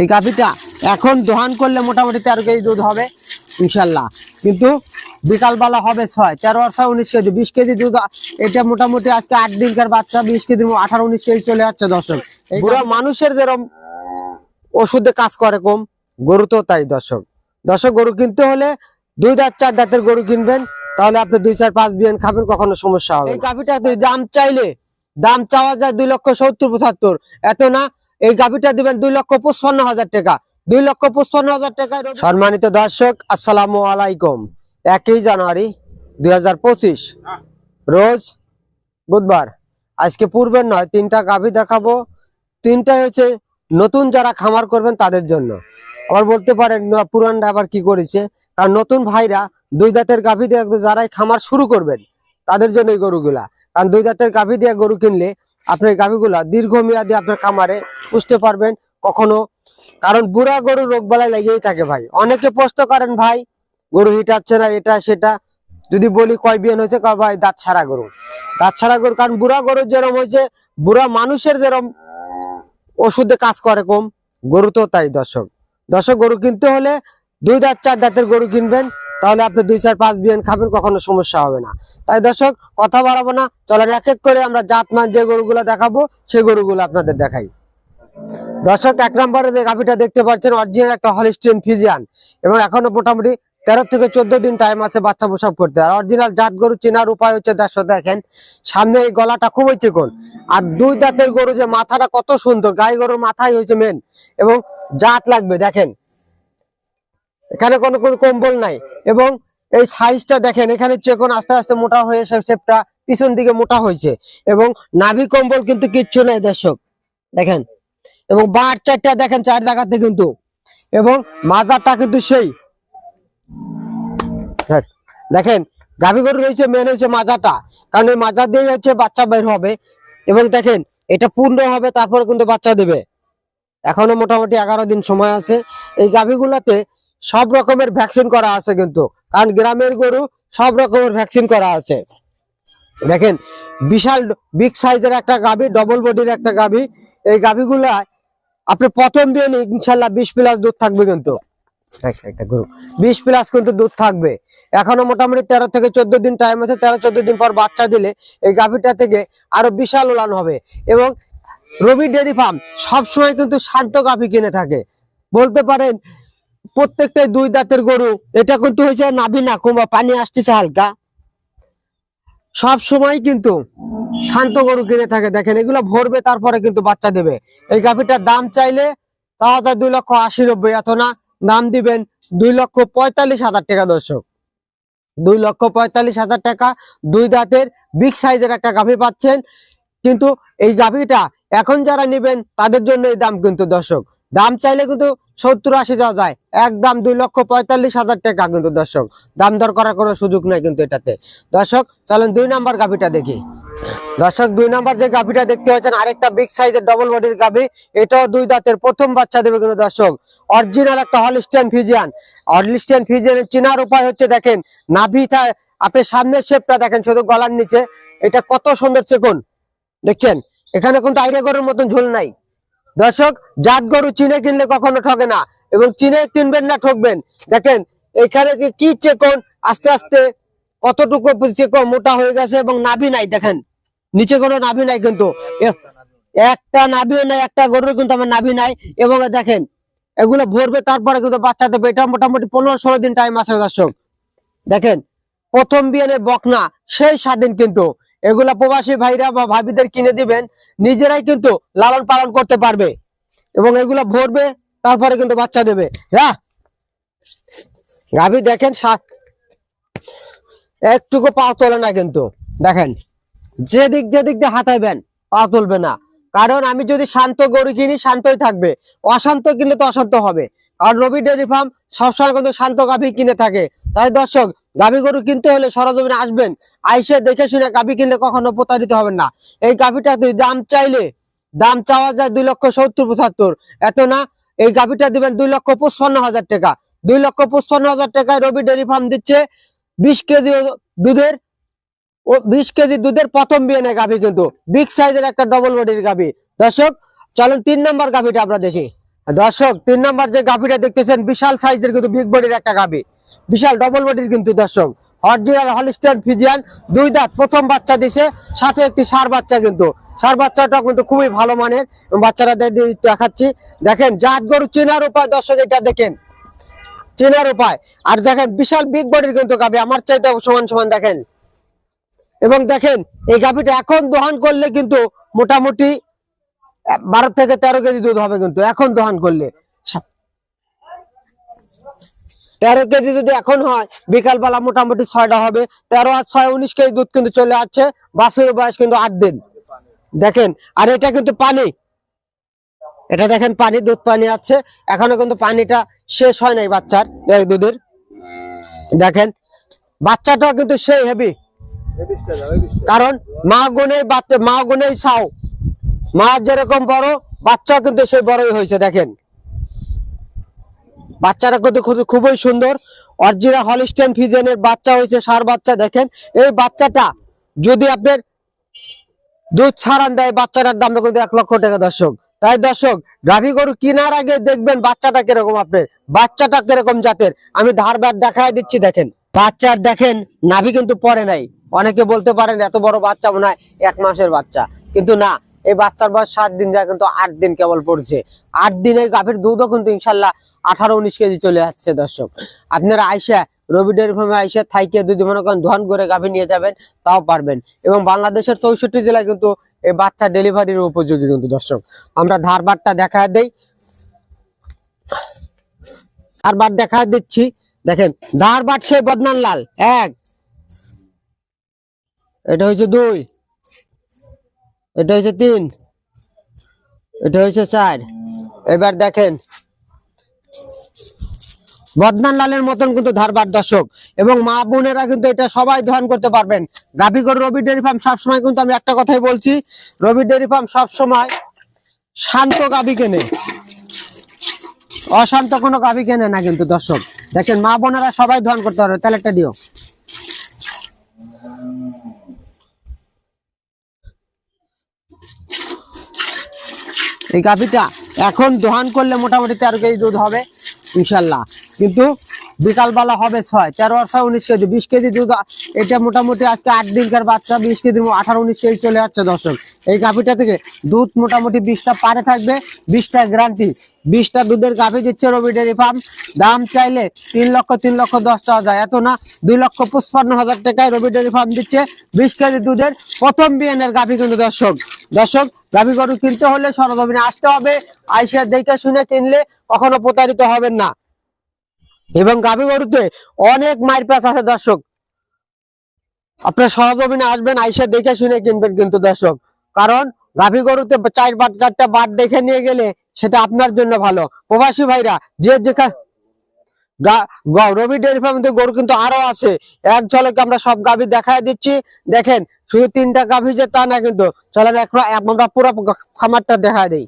এই গাভিটা এখন দোহান করলে মোটামুটি তেরো কেজি দুধ হবে ইনশাল্লাহ। কিন্তু বিকালবেলা হবে ছয় তেরো আর ছয় উনিশ কেজি বিশ কেজি দুধ এটা মোটামুটি আজকে আট দিনকার বাচ্চা বিশ কেজি আঠারো উনিশ কেজি চলে যাচ্ছে দর্শক। বুড়া মানুষের যেরকম ওষুধে কাজ করে কম গরু তো তাই দর্শক। দর্শক গরু কিনতে হলে দুই দাঁত চার দাঁতের গরু কিনবেন তাহলে আপনি দুই চার পাঁচ বিয়ান খাবেন কখনো সমস্যা হবে এই তুই দাম চাইলে দাম চাওয়া যায় দুই লক্ষ সত্তর পঁচাত্তর। এত না এই গাভিটা দিবেন দুই লক্ষ পঁচপান্ন হাজার টাকা। দুই লক্ষ পঁচপান্ন হাজার টাকা সম্মানিত দর্শক, আসসালামু আলাইকুম। একই জানুয়ারি দুই হাজার পঁচিশ, রোজ বুধবার। আজকে পূর্বের নয়, তিনটা গাভি দেখাবো। তিনটাই হচ্ছে নতুন যারা খামার করবেন তাদের জন্য। আবার বলতে পারেন পুরানরা আবার কি করেছে? কারণ নতুন ভাইরা দুই দাঁতের গাভি দিয়ে যারাই খামার শুরু করবেন, তাদের জন্য এই গরুগুলা। কারণ দুই দাঁতের গাভি দিয়ে গরু কিনলে আপনার গাভিগুলা দীর্ঘমেয়াদী আপনার খামারে পুষতে পারবেন কখনো। কারণ বুড়া গরু রোগ বেলায় লেগেই থাকে ভাই। অনেকে প্রশ্ন করেন, ভাই, গরু হিটাচ্ছে না, এটা, সেটা? যদি বলি, কয় বিয়ান হয়েছে? কয়, ভাই দাঁত ছাড়া গরু। দাঁত ছাড়া গরু, কারণ বুড়া গরু যেরকম হয়েছে, বুড়া মানুষের যেরম ওষুধে কাজ করে কম, গরু তো তাই, দর্শক। দর্শক, গরু কিনতে হলে দুই দাঁত, চার দাঁতের গরু কিনবেন। তাহলে আপনি দুই চার পাঁচ বিয়ান খাবেন, কখনো সমস্যা হবে না। তাই দর্শক, কথা বাড়াবো না, চলেন এক এক করে আমরা জাত মান যে গরুগুলো দেখাবো, সেই গরুগুলো আপনাদের দেখাই। দর্শক, এক নম্বরে যে গাভিটা দেখতে পাচ্ছেন অরিজিনাল একটা হলিস্টিয়ান ফিজিয়ান এবং এখনও মোটামুটি তেরো থেকে চোদ্দ দিন টাইম আছে বাচ্চা প্রসব করতে। আর অরিজিনাল জাত গরু চেনার উপায় হচ্ছে দর্শক, দেখেন, সামনে এই গলাটা খুবই চিকন। আর দুই দাঁতের গরু যে মাথাটা কত সুন্দর, গাই গরুর মাথাই হয়েছে মেন এবং জাত লাগবে, দেখেন এখানে কোনো কোনো কম্বল নাই। এবং এই সাইজটা দেখেন, এখানে চেকন আস্তে আস্তে মোটা হয়ে সব শেপটা পিছন দিকে মোটা হয়েছে। এবং নাভি কম্বল কিন্তু কিচ্ছু নেই দর্শক, দেখেন। এবং বার চারটা দেখেন চার দেখাতে কিন্তু। এবং মাজারটা কিন্তু সেই। দেখেন, গাভী গরু রয়েছে মেন হয়েছে মাজাটা কারণ এই মাজা দিয়ে হচ্ছে বাচ্চা বের হবে। এবং দেখেন, এটা পূর্ণ হবে, তারপরে কিন্তু বাচ্চা দেবে। এখনও মোটামুটি এগারো দিন সময় আছে। এই গাভীগুলাতে সব রকমের ভ্যাকসিন করা আছে কিন্তু। কারণ গ্রামের গরু সব রকমের ভ্যাকসিন করা আছে। দেখেন, বিশাল বিগ সাইজের একটা গাভী ডবল বডির একটা গাভী। এই গাভীগুলা আপনি প্রথম দিয়ে ইনশাল্লাহ বিশ প্লাস দুধ থাকবে কিন্তু। বিশ প্লাস কিন্তু দুধ থাকবে। এখনও মোটামুটি তেরো থেকে চোদ্দ দিন টাইম আছে, তেরো চোদ্দ দিন পর বাচ্চা দিলে এই গাভীটা থেকে আরও বিশাল উলান হবে। এবং রবি ডেয়ারি ফার্ম সবসময় কিন্তু শান্ত গাভী কিনে থাকে। বলতে পারেন প্রত্যেকটাই দুই দাঁতের গরু। এটা কিন্তু হয়েছে নাভি না কুমা পানি আসতেছে হালকা। সব সময় কিন্তু শান্ত গরু কিনে থাকে। দেখেন, এগুলো ভরবে, তারপরে কিন্তু বাচ্চা দেবে। এই গাভীটার দাম চাইলে তাও যায় দুই লক্ষ আশি নব্বই। এত না, দাম দিবেন দুই লক্ষ পঁয়তাল্লিশ হাজার টাকা, দর্শক। দুই লক্ষ পঁয়তাল্লিশ হাজার টাকা, দুই দাঁতের বিগ সাইজের একটা গাভী পাচ্ছেন। কিন্তু এই গাভীটা এখন যারা নেবেন, তাদের জন্য এই দাম কিন্তু দর্শক। দাম চাইলে কিন্তু সত্তর আশি যাওয়া যায়। একদম দুই লক্ষ পঁয়তাল্লিশ হাজার টাকা কিন্তু দর্শক। দাম দর করার কোনো সুযোগ নাই কিন্তু এটাতে। দর্শক, চলেন দুই নাম্বার গাভীটা দেখি। দর্শক, দুই নাম্বার যে গাভীটা দেখতে পাচ্ছেন, আরেকটা বিগ সাইজের ডবল বডির গাভী। এটাও দুই দাঁতের প্রথম বাচ্চা দেবে কিন্তু দর্শক। অরিজিনাল একটা হলিস্টিয়ান ফিজিয়ান হলিস্টিয়ান ফিজিয়ানের চেনার উপায় হচ্ছে দেখেন, নাভি আপনি সামনের শেপটা দেখেন, শুধু গলার নিচে। এটা কত সুন্দর চেকুন। দেখছেন? এখানে কিন্তু আইরে গরুর মতন ঝোল নাই। দর্শক, জাত গরু চিনে কিনলে কখনো ঠকে না এবং চিনে কিনবেন না, ঠকবেন। দেখেন, এখানে কি চেকন, আস্তে আস্তে কতটুকু চেকন, মোটা হয়ে গেছে এবং নাভি নাই, দেখেন। নিচে কোনো নাভি নাই কিন্তু। একটা নাভি নাই, একটা গরুর কিন্তু আমার নাভি নাই এবং দেখেন, এগুলো ভরবে তারপরে কিন্তু বাচ্চা দেবে এটা মোটামুটি পনেরো ষোলো দিন টাইম আছে দর্শক। দেখেন, প্রথম বিয়ানে বকনা, সেই স্বাধীন কিন্তু। এগুলা প্রবাসী ভাইরা বা ভাবিদের কিনে দিবেন, নিজেরাই কিন্তু লালন পালন করতে পারবে। এবং এগুলা ভরবে, তারপরে কিন্তু বাচ্চা দেবে। হ্যাঁ গাভী দেখেন একটুকু পা তোলে না কিন্তু। দেখেন যে দিক যে দিক দিয়ে হাতাইবেন পা তুলবে না। কারণ আমি যদি শান্ত গরু কিনি, শান্তই থাকবে। অশান্ত কিনলে তো অশান্ত হবে। আর রবি ডেয়ারি ফার্ম সবসময় কিন্তু শান্ত গাভী কিনে থাকে। তাই দর্শক গাভী গরু কিনতে হলে সরজমিনে আসবেন, আইসে দেখে শুনে গাভী কিনলে কখনো প্রতারিত হবেন না। এই গাভীটা দাম চাইলে, দাম চাওয়া যায় দুই লক্ষ সত্তর, পঁচাত্তর। এত না, এই গাভীটা দিবেন দুই লক্ষ পঁচপান্ন হাজার টাকা। দুই লক্ষ পঁচপান্ন হাজার টাকায় রবি ডেয়ারি ফার্ম দিচ্ছে, বিশ কেজি দুধের, ও বিশ কেজি দুধের প্রথম বিয়ানে গাভী কিন্তু। বিগ সাইজের একটা ডবল বডির গাভী। দর্শক, চলুন তিন নম্বর গাভীটা আমরা দেখি। দর্শক, তিন নম্বর যে গাভীটা দেখতেছেন, বিশাল সাইজের কিন্তু বিগ বডির একটা গাভী। বিশাল ডবল বডির কিন্তু দর্শক। অরিজিনাল হলিস্টার ফিজিয়ান দুই দাঁত, প্রথম বাচ্চা দিছে, সাথে একটি সার বাচ্চা কিন্তু। সার বাচ্চাটা কিন্তু খুবই ভালো মানের। বাচ্চারা দেখাচ্ছি। দেখেন, জাত গরু চেনার উপায়, দর্শক, এটা দেখেন। চেনার উপায়। আর দেখেন, বিশাল বিগ বডির কিন্তু গাভী। আমার চাইতে সমান সমান দেখেন। এবং দেখেন, এই গাভীটা এখন দোহান করলে কিন্তু মোটামুটি বারো থেকে তেরো কেজি দুধ হবে কিন্তু, এখন দোহান করলে। তেরো কেজি যদি এখন হয়, বিকালবেলা মোটামুটি ছয়টা হবে। তেরো আর ছয়, উনিশ কেজি দুধ কিন্তু চলে আসছে বাছুরের বয়স কিন্তু আট দিন। দেখেন, আর এটা কিন্তু পানি। এটা দেখেন পানি, দুধ পানি আছে। এখনও কিন্তু পানিটা শেষ হয় নাই বাচ্চার দুধের। দেখেন, বাচ্চাটাও কিন্তু সেই হেভি কারণ মা গুনে বাচ্চা, মা গুনেই ছাও। মা যেরকম বড়, বাচ্চা কিন্তু সেই বড়ই হয়েছে, দেখেন। বাচ্চাটা কিন্তু খুবই সুন্দর। অরিজিনাল হলিস্টেন ফিজেনের বাচ্চা হয়েছে, সার বাচ্চা, দেখেন। এই বাচ্চাটা যদি আপনার দুধ ছাড়ান দেয় বাচ্চাটার দাম কিন্তু এক লক্ষ টাকা, দর্শক। তাই দর্শক, গাভী গরু কেনার আগে দেখবেন বাচ্চাটা কীরকম আপনার, বাচ্চাটা কীরকম জাতের। আমি ধারবার দেখায় দিচ্ছি, দেখেন। বাচ্চার দেখেন, নাভি কিন্তু পড়ে নাই। অনেকে বলতে পারেন, এত বড় বাচ্চা মনে হয় এক মাসের বাচ্চা। কিন্তু না এই বাচ্চার বয়স সাত দিন যায়, কিন্তু আট দিন কেবল পড়ছে। আট দিনে গাভীর দুধও কিন্তু ইনশাল্লাহ আঠারো উনিশ কেজি চলে আসছে, দর্শক। আপনারা আইসা রবি ডেয়ারি ফার্মে আইসা থাইকে দুধ মনে করেন ধন করে গাভী নিয়ে যাবেন, তাও পারবেন। এবং বাংলাদেশের চৌষট্টি জেলায় কিন্তু এই বাচ্চা ডেলিভারির উপযোগী কিন্তু, দর্শক। আমরা ধারবারটা দেখা দেই। ধারবার দেখা দিচ্ছি। দেখেন ধারবার সে বদনান লাল। এক। এটা হচ্ছে দুই। এটা হচ্ছে তিন। এটা হচ্ছে চার। এবার দেখেন। বদনান লালের মতন কিন্তু ধারবার দর্শক এবং মা বোনেরা কিন্তু এটা সবাই ধারণ করতে পারবেন। গাভী গরু রবি ডেয়ারি ফার্ম সবসময় কিন্তু আমি একটা কথাই বলছি, রবি ডেয়ারি ফার্ম সবসময় শান্ত গাভী কেনে। অশান্ত কোনো গাভী কেনে না কিন্তু দর্শক। দেখেন মা বোনেরা সবাই ধারণ করতে পারবে। তাহলে একটা দিও। এই গাভিটা এখন দোহান করলে মোটামুটি তেরো কেজি দুধ হবে ইনশাল্লাহ। কিন্তু বিকালবেলা হবে ছয়। তেরো ছয়, উনিশ কেজি। বিশ কেজি দুধ, এটা মোটামুটি আজকে আট দিনকার বাচ্চা, বিশ কেজি আঠারো, উনিশ কেজি চলে যাচ্ছে দর্শক। এই গাভিটা থেকে দুধ মোটামুটি বিশটা পারে থাকবে, বিশটা গ্যারান্টি বিশটা দুধের গাভি দিচ্ছে রবি ডেয়ারি ফার্ম। দাম চাইলে তিন লক্ষ তিন লক্ষ দশ টাকা এত না, দুই লক্ষ পঁচপান্ন হাজার টাকায় রবি ডেয়ারি ফার্ম দিচ্ছে বিশ কেজি দুধের প্রথম বিয়ানের গাভি কিন্তু দর্শক। দর্শক, গাভি গরু কিনতে হলে সরজমিনে আসতে হবে। আইসা দেখে শুনে কিনলে কখনো প্রতারিত হবেন না। এবং গাভী গরুতে অনেক মায়ের প্যাচ আছে দর্শক। আপনার সরজমিনে আসবেন, আইসা দেখে শুনে কিনবেন কিন্তু দর্শক। কারণ গাভী গরুতে চার বার চারটা বার দেখে নিয়ে গেলে সেটা আপনার জন্য ভালো। প্রবাসী ভাইরা, যে যেখানে রবি ডেয়ারি ফার্মে গরু কিন্তু আরও আছে। এক ঝলকে আমরা সব গাভি দেখায় দিচ্ছি। দেখেন, শুধু তিনটা গাভি যে তা না কিন্তু। চলেন আমরা পুরো খামারটা দেখা দিই।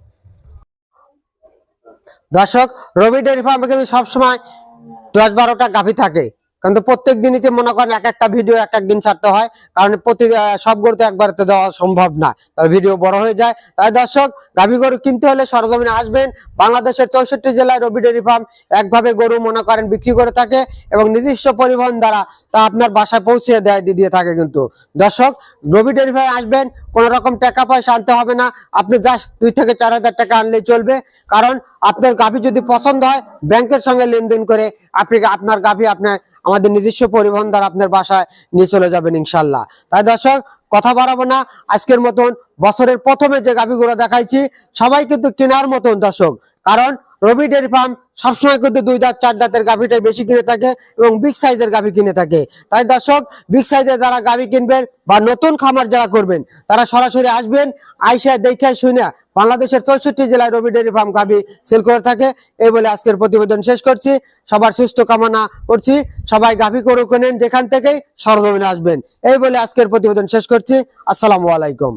দর্শক, রবি ডেয়ারি ফার্মে কিন্তু সবসময় দশ বারোটা গাভী থাকে। কিন্তু প্রত্যেক দিনই যে মনে করেন এক একটা ভিডিও এক একদিন ছাড়তে হয়, কারণ প্রতি সব গরু তো একবার তো দেওয়া সম্ভব না। তার ভিডিও বড় হয়ে যায়। তাই দর্শক, গাভি গরু কিনতে হলে সরজমিনে আসবেন। বাংলাদেশের চৌষট্টি জেলায় রবি ডেয়ারি ফার্ম একভাবে গরু মনে করেন বিক্রি করে থাকে এবং নিজস্ব পরিবহন দ্বারা তা আপনার বাসায় পৌঁছে দেয়, দিয়ে থাকে কিন্তু। দর্শক, রবি ডেয়ারি ফার্মে আসবেন। কোন রকম টাকা পয়সা আনতে হবে না। আপনি জাস্ট দুই থেকে চার হাজার টাকা আনলেই চলবে। কারণ আপনার গাভি যদি পছন্দ হয়, ব্যাংকের সঙ্গে লেনদেন করে আপনি আপনার গাভি আপনার আমাদের নিজস্ব পরিবহন দ্বারা আপনার বাসায় নিয়ে চলে যাবেন ইনশাল্লাহ। তাই দর্শক, কথা বাড়াবো না। আজকের মতন বছরের প্রথমে যে গাভিগুলো দেখাইছি, সবাই কিন্তু কেনার মতন দর্শক। কারণ রবি ডেয়ারি ফার্ম সবসময় কিন্তু দুই দাঁত, চার দাঁতের গাভিটাই বেশি কিনে থাকে এবং বিগ সাইজের গাভি কিনে থাকে। তাই দর্শক বিগ সাইজের যারা গাভি কিনবেন বা নতুন খামার যারা করবেন, তারা সরাসরি আসবেন, আইসা দেখে শুনে বাংলাদেশের চৌষট্টি জেলায় রবি ডেয়ারি ফার্ম গাভি সেল করে থাকে। এই বলে আজকের প্রতিবেদন শেষ করছি। সবার সুস্থ কামনা করছি। সবাই গাভি করে কেনেন, যেখান থেকেই সরজমিনে আসবেন। এই বলে আজকের প্রতিবেদন শেষ করছি। আসসালামু আলাইকুম।